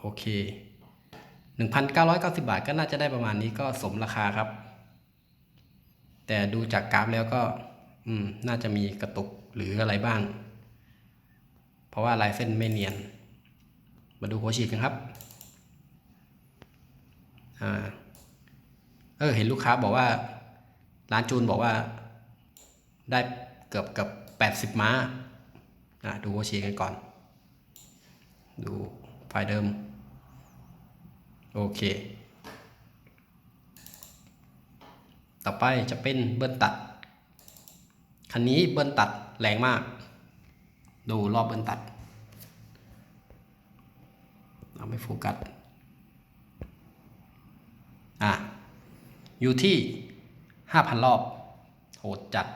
โอเค 1,990 บาทก็น่าจะได้ประมาณนี้ก็สมราคาครับ แต่ดูจากกราฟแล้วก็ อืม น่าจะมีกระตุกหรืออะไรบ้าง เพราะว่าลายเส้นไม่เนียน มาดูหัวฉีดกันครับ อ่า เออ เห็นลูกค้าบอกว่า ร้านจูนบอกว่า ได้เกือบเกือบแปดสิบม้า อะดูหัวฉีดกันก่อน ดูไฟล์เดิม โอเค ต่อไปจะเป็นเบิ้ลตัด คันนี้เบิ้ลตัดแรงมาก ดูรอบเบิ้ลตัด เราไม่โฟกัส อะ อยู่ที่ 5,000 รอบ โหดจัด